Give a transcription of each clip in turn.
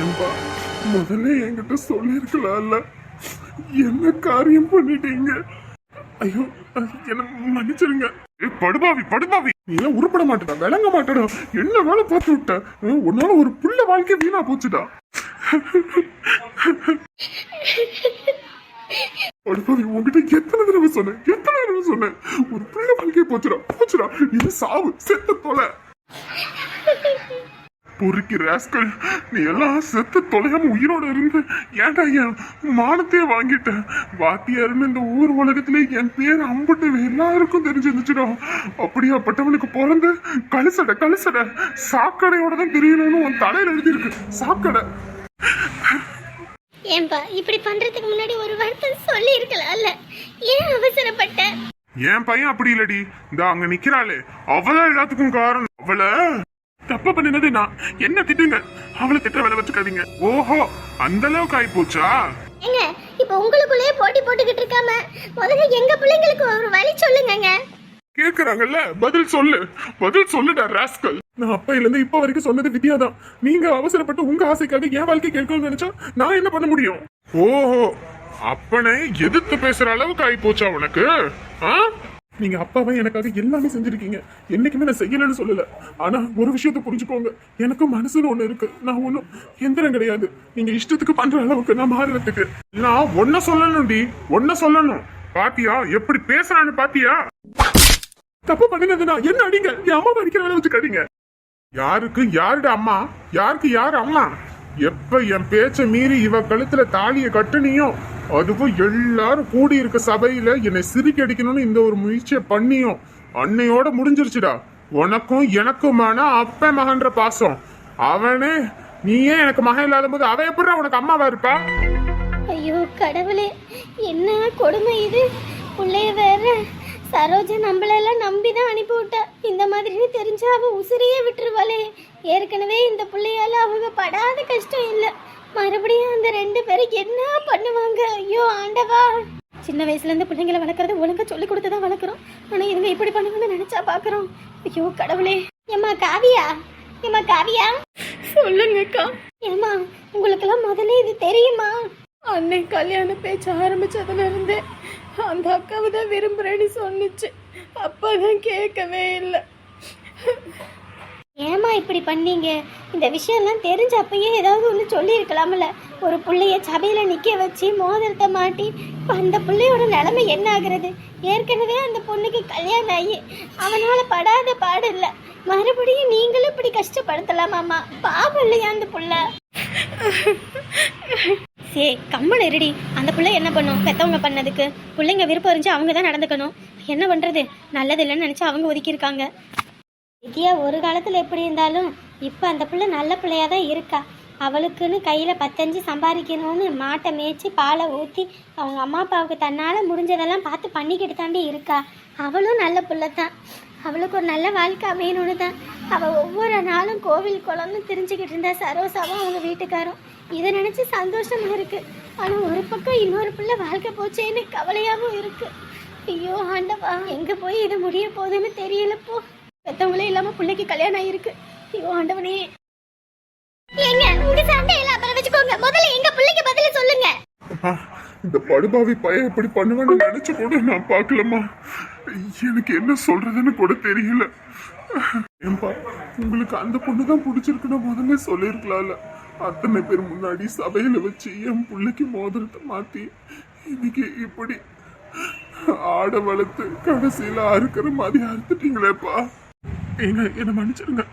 ஏன்பா முதல்ல என்கிட்ட சொல்லியிருக்கலாம்ல என்ன காரியம் பண்ணிட்டீங்க? ஐயோ என்ன மன்னிச்சிருங்க. ஏய், படுபாவி படுபாவி. நீ எல்லாம் உருப்பட மாட்டடா விளங்க மாட்டடா. என்ன வேலை பார்த்து விட்ட? உன்னால ஒரு புள்ள வாழ்க்கை வீணா போச்சுடா. படுபாவி உன்கிட்ட எத்தனை தடவை சொன்னேன்? எத்தனை தடவை சொன்னேன்? ஒரு புள்ள வாழ்க்கை போச்சுடா போச்சுடா. இது சாவு செத்து தொலை. பொறுக்கி ராஸ்கல் நீ எல்லாம் செத்து தொலையாம உயிரோட இருந்து ஏன்டா என் மானத்தையே வாங்கிட்ட? வாத்தியாருன்னு இந்த ஊர் உலகத்திலே என் பேர் அம்புட்டு எல்லாருக்கும் தெரிஞ்சிருந்துச்சுடா. அப்படியாப்பட்டவனுக்கு பிறந்து கழுசடை கழுசடை சாக்கடையோட தான் தெரியணும்னு உன் தலையில எழுதியிருக்கு. சாக்கடை. ஏன்பா இப்படி பண்றதுக்கு முன்னாடி ஒரு வார்த்தை சொல்லி இருக்கலாம்ல ஏன் அவசரப்பட்ட? என் பையன் அப்படி இல்லடி. இந்த அங்க நிக்கிறாளே. அவதான் எல்லாத்துக்கும் காரணம். அவளை தப்பு பண்ணினது நான். என்ன திட்டுங்க? அவளை திட்ட வேலை வச்சுக்காதீங்க. ஓஹோ அந்த அளவுக்கு ஆயி போச்சா ஏங்க இப்ப உங்களுக்குள்ளேயே போட்டி போட்டுக்கிட்டு இருக்காம முதல்ல எங்க பிள்ளைங்களுக்கு ஒரு வழி சொல்லுங்கங்க. கேக்குறாங்கல்ல பதில் சொல்லு. பதில் சொல்லுடா ராஸ்கல் நான் அப்பையில இருந்து இப்ப வரைக்கும் சொன்னது வித்யாதான். நீங்க அவசரப்பட்டு உங்க ஆசைக்காக என் வாழ்க்கை கேட்கணும்னு நினைச்சா நான் என்ன பண்ண முடியும்? ஓஹோ அப்பனை எதிர்த்து பேசுற அளவுக்கு ஆயி போச்சா உனக்கு? ஆ? நீங்க அப்பாவை எனக்காக எல்லாமே செஞ்சிருக்கீங்க. என்னைக்குமே நான் செய்யலன்னு சொல்லல. ஆனா ஒரு விஷயத்த புரிஞ்சுக்கோங்க. எனக்கும் மனசுல ஒண்ணு இருக்கு. நான் ஒண்ணும் எந்திரம் கிடையாது. நீங்க இஷ்டத்துக்கு பண்ற அளவுக்கு நான் மாறுறதுக்கு. நான் ஒன்ன சொல்லணும்டி. ஒன்ன சொல்லணும். பாத்தியா? எப்படி பேசுறான்னு பாத்தியா? தப்பு பண்ணினதுனா என்ன அடிங்க? என் அம்மா அடிக்கிற வேலை வச்சு கடிங்க யாருக்கு? யாருட அம்மா? யாருக்கு? யார் அம்மா? எப்ப என் பேச்ச மீறி இவ கழுத்துல தாலிய கட்டுனியும் அதுவும் எல்லாரும் கூடி இருக்க சபையில என்னை சிரிக்க அடிக்கணும்னு இந்த ஒரு முயற்சியை பண்ணியும் அன்னையோட முடிஞ்சிருச்சுடா. உனக்கும் எனக்குமான அப்ப மகன்ற பாசம். அவனே நீயே எனக்கு மகன் இல்லாத போது அவ எப்படி உனக்கு அம்மாவா இருப்பா? ஐயோ கடவுளே என்ன கொடுமை இது? பிள்ளைய வேற சரோஜா நம்மளெல்லாம் நம்பி தான் அனுப்பி விட்டா. இந்த மாதிரின்னு தெரிஞ்சா அவ உசிரியே விட்டுருவாளே. ஏற்கனவே இந்த பிள்ளையால அவங்க படாத கஷ்டம் இல்லை. மறுபடியும் அந்த ரெண்டு பேரும் என்ன பண்ணுவாங்க? ஐயோ ஆண்டவா. சின்ன வயசுல இருந்து பிள்ளைங்களை வளர்க்கறது ஒழுங்கா சொல்லி கொடுத்து தான் வளர்க்குறோம். ஆனா இவங்க இப்படி பண்ணுவாங்கன்னு நினைச்சா பாக்குறோம். ஐயோ கடவுளே. ஏம்மா காவியா? ஏம்மா காவியா? சொல்லுங்கக்கா. ஏம்மா உங்களுக்கெல்லாம் முதல்ல இது தெரியுமா? அன்னை கல்யாண பேச்சு ஆரம்பிச்சதுல இருந்தே அந்த அக்காவை தான் விரும்புறேன்னு சொன்னுச்சு. அப்பதான் கேட்கவே இல்லை. ஏம்மா இப்படி பண்ணீங்க? இந்த விஷயம்லாம் தெரிஞ்ச அப்பயே ஏதாவது ஒன்று சொல்லியிருக்கலாம்ல. ஒரு பிள்ளைய சபையில் நிற்க வச்சு மோதிரத்தை மாட்டி இப்போ அந்த பிள்ளையோட நிலைமை என்ன ஆகுறது? ஏற்கனவே அந்த பொண்ணுக்கு கல்யாணம் ஆகி அவனால் படாத பாடு இல்லை. மறுபடியும் நீங்களும் இப்படி கஷ்டப்படுத்தலாமாம்மா? பாவம் இல்லையா அந்த புள்ள? சே கம்மன் இருடி. அந்த பிள்ளை என்ன பண்ணும்? பெத்தவங்க பண்ணதுக்கு. பிள்ளைங்க விருப்பம் இருந்துச்சு அவங்க தான் நடந்துக்கணும். என்ன பண்ணுறது நல்லது இல்லைன்னு நினச்சி அவங்க ஒதுக்கியிருக்காங்க. வித்யா ஒரு காலத்தில் எப்படி இருந்தாலும் இப்போ அந்த பிள்ளை நல்ல பிள்ளையாக தான் இருக்கா. அவளுக்குன்னு கையில் பத்தஞ்சு சம்பாதிக்கணும்னு மாட்டை மேய்ச்சி பாலை ஊற்றி அவங்க அம்மா அப்பாவுக்கு தன்னால் முடிஞ்சதெல்லாம் பார்த்து பண்ணிக்கிட்டு தாண்டி இருக்கா. அவளும் நல்ல பிள்ளை தான். அவளுக்கு ஒரு நல்ல வாழ்க்கை அமையணும்னு தான். அவள் ஒவ்வொரு நாளும் கோவில் குளம்னு தெரிஞ்சுக்கிட்டு இருந்தா சரோசாவும் அவங்க வீட்டுக்காரும். இதை நினச்சி சந்தோஷமும் இருக்குது ஆனால் ஒரு பக்கம் இன்னொரு பிள்ளை வாழ்க்கை போச்சேன்னு கவலையாகவும் இருக்குது ஐயோ ஆண்டவா எங்க போய் இது முடிய போகுதுன்னு தெரியல போ. பெத்தவங்களே இல்லாம பிள்ளைக்கு கல்யாணம் ஆயிருக்கு. ஐயோ ஆண்டவனே. ஏங்க உங்க சண்டையில அப்புறம் வச்சுக்கோங்க. முதல்ல எங்க பிள்ளைக்கு பதில சொல்லுங்க. இந்த படுபாவி பையன் இப்படி பண்ணுவேன்னு நினைச்சு கூட நான் பார்க்கலம்மா. எனக்கு என்ன சொல்றதுன்னு கூட தெரியல. ஏன்பா உங்களுக்கு அந்த பொண்ணு தான் பிடிச்சிருக்குன்னு முதல்ல சொல்லியிருக்கலாம்ல. அத்தனை பேர் முன்னாடி சபையில வச்சு என் பிள்ளைக்கு மோதிரத்தை மாத்தி இன்னைக்கு இப்படி ஆடை வளர்த்து கடைசியில் அறுக்கிற மாதிரி அறுத்துட்டீங்களேப்பா. ஏங்க என்னை மன்னிச்சிடுங்க.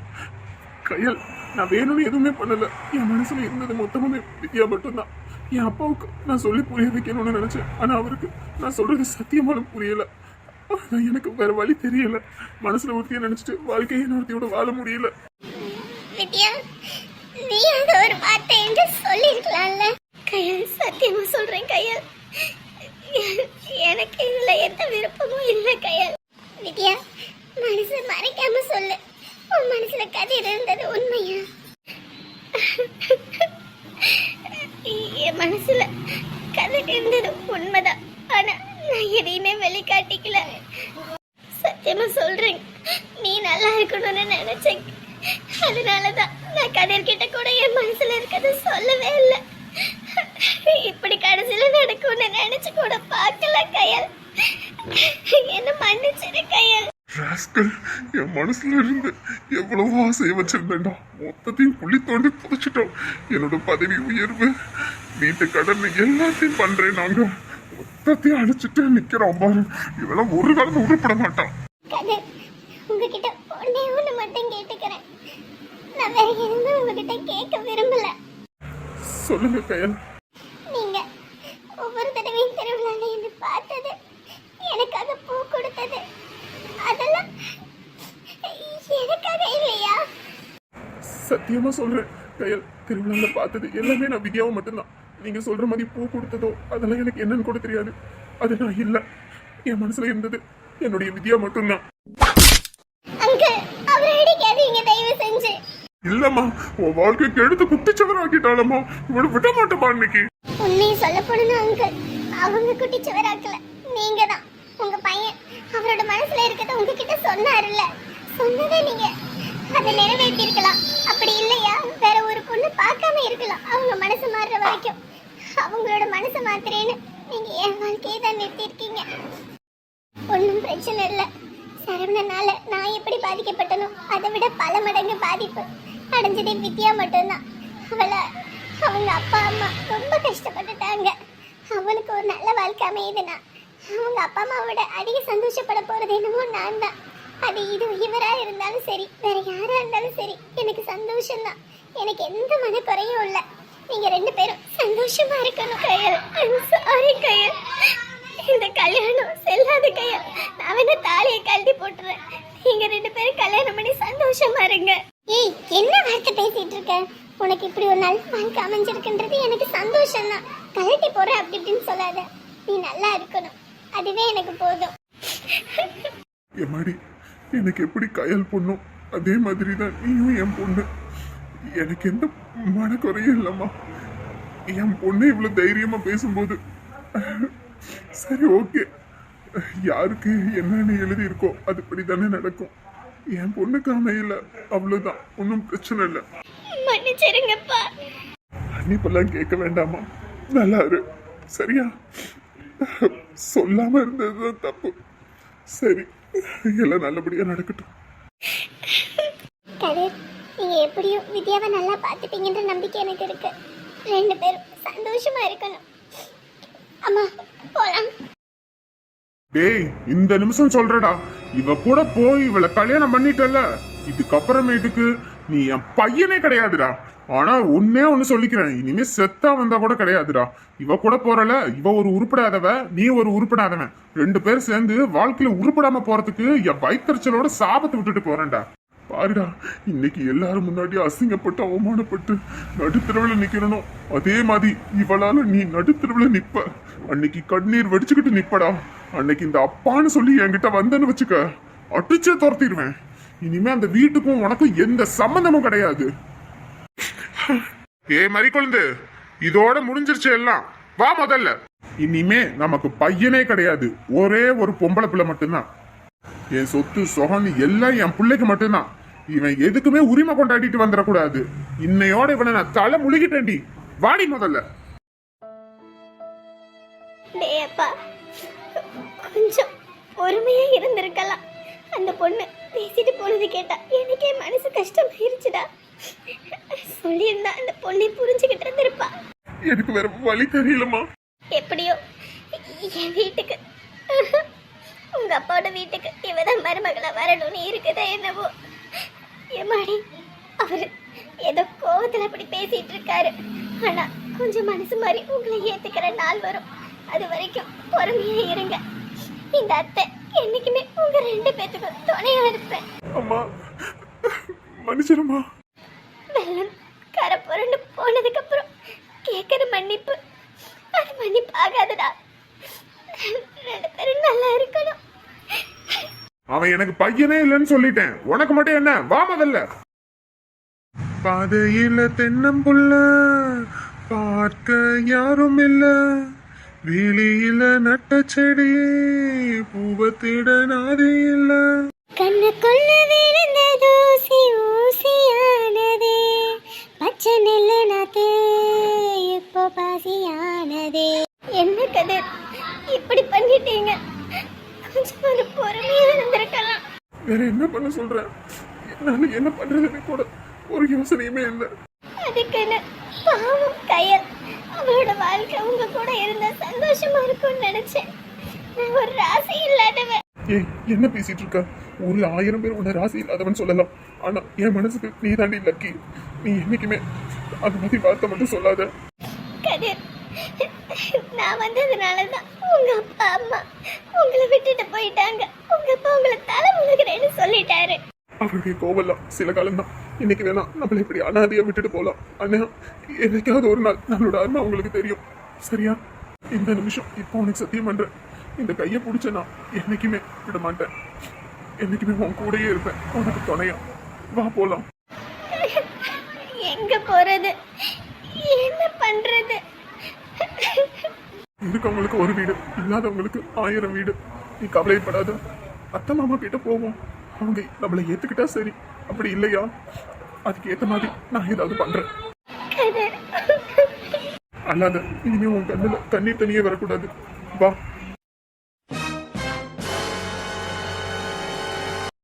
கையல் நான் வேணும்னு எதுவுமே பண்ணல. என் மனசுல இருந்தது மொத்தமுமே வித்யா மட்டும்தான். என் அப்பாவுக்கு நான் சொல்லி புரிய வைக்கணும்னு நினைச்சேன். ஆனா அவருக்கு நான் சொல்றது சத்தியமான புரியல. எனக்கு வேற வழி தெரியல. மனசுல ஒருத்திய நினைச்சிட்டு வாழ்க்கையை ஒருத்தியோட வாழ முடியல. வித்யா நீ அது ஒரு வார்த்தை என்று சொல்லியிருக்கலாம்ல. கையல் சத்தியமா சொல்றேன் கையல். எனக்கு இதுல எந்த விருப்பமும் இல்லை கையால். வித்யா மனசு மறைக்காம சொல்லு. உன் மனசுல கதை இருந்தது உண்மையா? என் மனசுல கதை இருந்தது உண்மைதான். ஆனா நான் எதையுமே வெளிக்காட்டிக்கல. சத்தியமா சொல்றேன் நீ நல்லா இருக்கணும்னு நினைச்சேன். அதனால அதனாலதான் நான் கதிர்கிட்ட கூட என் மனசுல இருக்கிறத சொல்லவே இல்லை. கடைசியில நடக்கும்னு நினைச்சு கூட பார்க்கல கையல். என்ன மன்னிச்சிரு கையல். ராஸ்கல் என் மனசுல இருந்து எவ்வளவோ ஆசையை வச்சிருந்தேன்டா. மொத்தத்தையும் புள்ளி தோண்டி புதைச்சிட்டோம். என்னோட பதவி உயர்வு வீட்டு கடன் எல்லாத்தையும் பண்றேன் நாங்க. மொத்தத்தையும் அழிச்சிட்டு நிக்கிறோம் பாரு. இவெல்லாம் ஒரு காலத்து உருப்பட மாட்டான். உங்ககிட்ட ஒன்னே ஒண்ணு மட்டும் கேட்டுக்கிறேன். நான் வேற எதுவும் உங்ககிட்ட கேட்க விரும்பல. சொல்லுங்க கயல். திருவிழால என்ன பார்த்தது. எனக்காக பூ கொடுத்தது. அதெல்லாம் எனக்காக இல்லையா? சத்தியமா சொல்றேன் கயல் திருவிழால பார்த்தது எல்லாமே நான் வித்யாவை மட்டும்தான். நீங்க சொல்ற மாதிரி பூ கொடுத்ததோ அதெல்லாம் எனக்கு என்னன்னு கூட தெரியாது. அது நான் இல்ல. என் மனசுல இருந்தது என்னுடைய வித்யா மட்டும்தான். இல்லம்மா உன் வாழ்க்கைக்கு எடுத்து குட்டிச்சவராக்கிட்டாளம்மா இவனை விட மாட்டேமா இன்னைக்கு. உண்மையை சொல்ல போனா அங்கிள்? அவங்க குட்டி சுவராக்கல நீங்க தான் உங்க பையன் அவரோட மனசுல இருக்கிறத உங்ககிட்ட சொன்னாருல்ல. சொன்னதை நீங்க அதை நிறைவேற்றி இருக்கலாம் அப்படி இல்லையா? வேற ஒரு பொண்ணு பார்க்காம இருக்கலாம். அவங்க மனசு மாறுற வரைக்கும். அவங்களோட மனசு மாத்திரேன்னு நீங்க என் வாழ்க்கையை தான் நிறுத்திருக்கீங்க ஒன்றும் பிரச்சனை இல்லை. சரவணனால நான் எப்படி பாதிக்கப்பட்டனோ அதை விட பல மடங்கு பாதிப்பு அடைஞ்சதே வித்யா மட்டும்தான். அவளை அவங்க அப்பா அம்மா ரொம்ப கஷ்டப்பட்டுட்டாங்க. அவனுக்கு ஒரு நல்ல வாழ்க்கை அமையுதுன்னா அவங்க அப்பா அம்மாவோட அதிக சந்தோஷப்பட போகிறது என்னமோ நான் தான். அது இது இவராக இருந்தாலும் சரி வேற யாராக இருந்தாலும் சரி எனக்கு சந்தோஷம்தான். எனக்கு எந்த மனக்குறையும் இல்லை. நீங்கள் ரெண்டு பேரும் சந்தோஷமா இருக்கணும் கையல். சாரி கையல். இந்த கல்யாணம் செல்லாத கையல். நான் வேணா தாலியை கழட்டி போட்டுறேன். நீங்கள் ரெண்டு பேரும் கல்யாணம் பண்ணி சந்தோஷமா இருங்க. ஏய் என்ன வார்த்தை பேசிட்டு இருக்க? உனக்கு இப்படி ஒரு நல்ல வாழ்க்கை அமைஞ்சிருக்குன்றது எனக்கு சந்தோஷம் தான் கழட்டி போற அப்படி இப்படின்னு சொல்லாத. நீ நல்லா இருக்கணும். அதுவே எனக்கு போதும். எம்மாடி எனக்கு எப்படி கயல் பொண்ணும்? அதே மாதிரி தான் நீயும் என் பொண்ணு. எனக்கு எந்த மனக்குறையும் இல்லைம்மா. என் பொண்ணு இவ்வளோ தைரியமாக பேசும்போது. சரி ஓகே. யாருக்கு என்னென்னு எழுதி இருக்கோ அதுபடி தானே நடக்கும். என் பொண்ணுக்கு அமையல அவ்வளோதான் ஒன்றும் பிரச்சனை இல்லை. மன்னிச்சிருங்கப்பா. அன்னிப்பெல்லாம் கேட்க வேண்டாமா? நல்லா இரு சரியா? சொல்லாம இருந்ததுதான் தப்பு. சரி எல்லாம் நல்லபடியா நடக்கட்டும். கதிர் நீங்க எப்படியும் வித்யாவை நல்லா பார்த்துப்பீங்கன்ற நம்பிக்கை எனக்கு இருக்கு. ரெண்டு பேரும் சந்தோஷமா இருக்கணும். அம்மா போலாம். டேய் இந்த நிமிஷம் சொல்றடா. இவ கூட போய் இவளை கல்யாணம் பண்ணிட்டல இதுக்கப்புறமேட்டுக்கு நீ என் பையனே கிடையாதுடா. ஆனா உன்னே ஒண்ணு சொல்லிக்கிறேன். இனிமே செத்தா வந்தா கூட கிடையாதுடா. இவ கூட போறல இவ ஒரு உருப்படாதவ நீ ஒரு உருப்படாதவன். ரெண்டு பேரும் சேர்ந்து வாழ்க்கையில உருப்படாம போறதுக்கு என் வைத்தறிச்சலோட சாபத்தை விட்டுட்டு போறேன்டா. பாருடா இன்னைக்கு எல்லாரும் முன்னாடி அசிங்கப்பட்டு அவமானப்பட்டு நடுத்தரவுல நிக்கிறனும் அதே மாதிரி இவளால நீ நடுத்தரவுல நிப்ப. அன்னைக்கு கண்ணீர் வடிச்சுக்கிட்டு நிப்படா. அன்னைக்கு இந்த அப்பான்னு சொல்லி என்கிட்ட வந்தேன்னு வச்சுக்க அடிச்சே துரத்திடுவேன். இனிமே அந்த வீட்டுக்கும் உனக்கும் எந்த சம்பந்தமும் கிடையாது. ஏ மறி குழந்தை. இதோட முடிஞ்சிருச்சு எல்லாம். வா முதல்ல. இனிமே நமக்கு பையனே கிடையாது. ஒரே ஒரு பொம்பளை பிள்ளை மட்டும்தான். என் சொத்து சொகன் எல்லாம் என் பிள்ளைக்கு மட்டும்தான். இவன் எதுக்குமே உரிமை கொண்டாடிட்டு வந்துடக்கூடாது. இன்னையோட இவனை நான் தலை முழுகிட்டேன்டி. வாடி முதல்ல. டேய் அப்பா. கொஞ்சம் பொறுமையா இருந்திருக்கலாம். அந்த பொண்ணு. பேசிட்டு போனது கேட்டா எனக்கே மனசு கஷ்டமாயிருச்சுடா சொல்லியிருந்தா அந்த பொண்ணை புரிஞ்சுக்கிட்டு இருந்திருப்பா. எனக்கு வேற வழி தெரியலம்மா. எப்படியோ என் வீட்டுக்கு உங்க அப்பாவோட வீட்டுக்கு இவதான் மருமகளா வரணும்னு இருக்குதா என்னவோ. ஏமாடி அவரு ஏதோ கோவத்துல அப்படி பேசிட்டு இருக்காரு. ஆனா கொஞ்சம் மனசு மாதிரி உங்களை ஏத்துக்கிற நாள் வரும். அது வரைக்கும் பொறுமையா இருங்க. இந்த அத்தை என்னைக்குமே உங்க ரெண்டு பேத்துக்கும் துணையா இருப்பேன். அம்மா மன்னிச்சிருமா வெள்ளம் கரை புரண்டு போனதுக்கு அப்புறம் கேட்கிற மன்னிப்பு அது மன்னிப்பு ஆகாதுடா ரெண்டு பேரும் நல்லா இருக்கணும். அவன் எனக்கு பையனே இல்லைன்னு சொல்லிட்டேன். உனக்கு மட்டும் என்ன? வா முதல்ல. பாதையில தென்னம்புள்ள பார்க்க யாரும் இல்ல. வெளியில நட்ட செடியே பூவத்திட நாதி இல்ல. கண்ணுக்குள்ள தூசி ஊசியானதே பச்சை நெல்ல நாத்து இப்போ பாசியானதே. என்ன கதை? இப்படி பண்ணிட்டீங்க. கொஞ்சம் ஒரு பொறுமையா இருந்திருக்கலாம். வேற என்ன பண்ண சொல்ற? என்னால என்ன பண்றதுன்னு கூட ஒரு யோசனையுமே இல்லை. அதுக்கு என்ன? பாவம் கையல். அவளோட வாழ்க்கை உங்க கூட இருந்தா சந்தோஷமா இருக்கும்னு நினைச்சேன். நான் ஒரு ராசி இல்லாதவ ஏய் என்ன பேசிட்டு இருக்க? ஒரு ஆயிரம் பேர் உன்னை ராசி இல்லாதவன் சொல்லலாம். ஆனா என் மனசுக்கு நீ தாண்டி லக்கி. நீ என்னைக்குமே அந்த மாதிரி வார்த்தை மட்டும் சொல்லாத. கதிர் நான் வந்ததுனால தான் உங்க அப்பா அம்மா உங்களை விட்டுட்டு போயிட்டாங்க. உங்க அப்பா உங்களை தலை முழுகிறேன்னு சொல்லிட்டாரு. அவருடைய கோவலாம் சில காலம் தான் இன்னைக்கு வேணா நம்மள இப்படி அனாதையா விட்டுட்டு போலாம். ஆனா என்னைக்காவது ஒரு நாள் நம்மளோட அருமை உங்களுக்கு தெரியும். சரியா? இந்த நிமிஷம் இப்போ உனக்கு சத்தியம் பண்றேன். இந்த கையை பிடிச்ச நான் என்னைக்குமே விட மாட்டேன். என்னைக்குமே உன் கூடயே இருப்பேன். உனக்கு துணையா. வா போலாம். எங்க போறது? என்ன பண்றது? இருக்கவங்களுக்கு ஒரு வீடு இல்லாதவங்களுக்கு ஆயிரம் வீடு. நீ கவலைப்படாத. அத்தை மாமா கிட்ட போவோம். அவங்க நம்மளை ஏத்துக்கிட்டா சரி. அப்படி இல்லையா? அதுக்கு ஏத்த மாதிரி நான் ஏதாவது பண்றேன். அல்லாத இனிமே உன் கண்ணுல தண்ணீர் தனியே வரக்கூடாது. வா.